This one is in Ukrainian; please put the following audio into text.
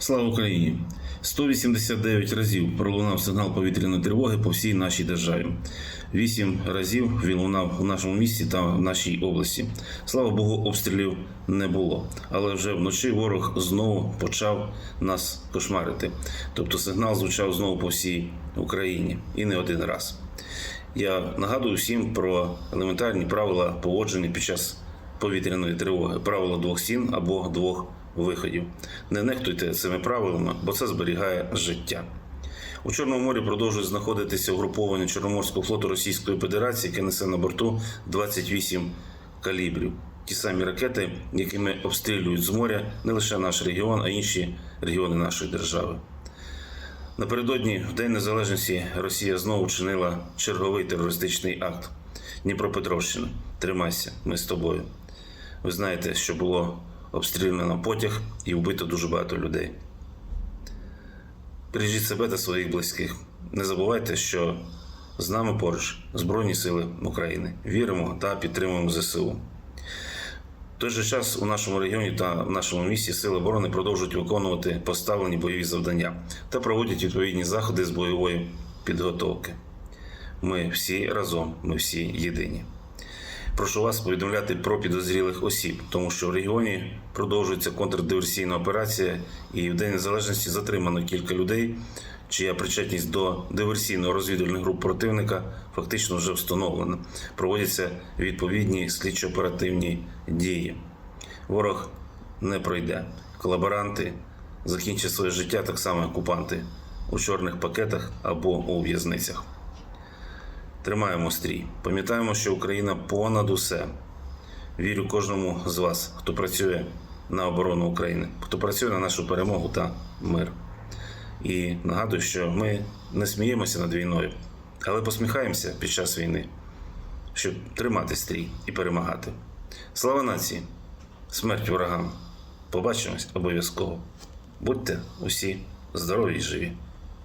Слава Україні! 189 разів пролунав сигнал повітряної тривоги по всій нашій державі. Вісім разів він лунав у нашому місті та в нашій області. Слава Богу, обстрілів не було. Але вже вночі ворог знову почав нас кошмарити. Тобто сигнал звучав знову по всій Україні і не один раз. Я нагадую всім про елементарні правила поводження під час повітряної тривоги, правило двох стін або двох виходів. Не нехтуйте цими правилами, бо це зберігає життя. У Чорному морі продовжують знаходитися угруповання Чорноморського флоту Російської Федерації, яке несе на борту 28 калібрів. Ті самі ракети, якими обстрілюють з моря не лише наш регіон, а й інші регіони нашої держави. Напередодні, в День Незалежності, Росія знову вчинила черговий терористичний акт. Дніпропетровщина, тримайся, ми з тобою. Ви знаєте, що було обстріляно потяг і вбито дуже багато людей. Бережіть себе та своїх близьких. Не забувайте, що з нами поруч Збройні Сили України. Віримо та підтримуємо ЗСУ. В той же час у нашому регіоні та в нашому місті сили оборони продовжують виконувати поставлені бойові завдання та проводять відповідні заходи з бойової підготовки. Ми всі разом, ми всі єдині. Прошу вас повідомляти про підозрілих осіб, тому що в регіоні продовжується контрдиверсійна операція, і в День Незалежності затримано кілька людей, чия причетність до диверсійно-розвідувальних груп противника фактично вже встановлена. Проводяться відповідні слідчо-оперативні дії. Ворог не пройде. Колаборанти закінчать своє життя так само, як окупанти у чорних пакетах або у в'язницях. Тримаємо стрій. Пам'ятаємо, що Україна понад усе. Вірю кожному з вас, хто працює на оборону України, хто працює на нашу перемогу та мир. І нагадую, що ми не сміємося над війною, але посміхаємося під час війни, щоб тримати стрій і перемагати. Слава нації! Смерть ворогам! Побачимось обов'язково. Будьте усі здорові і живі!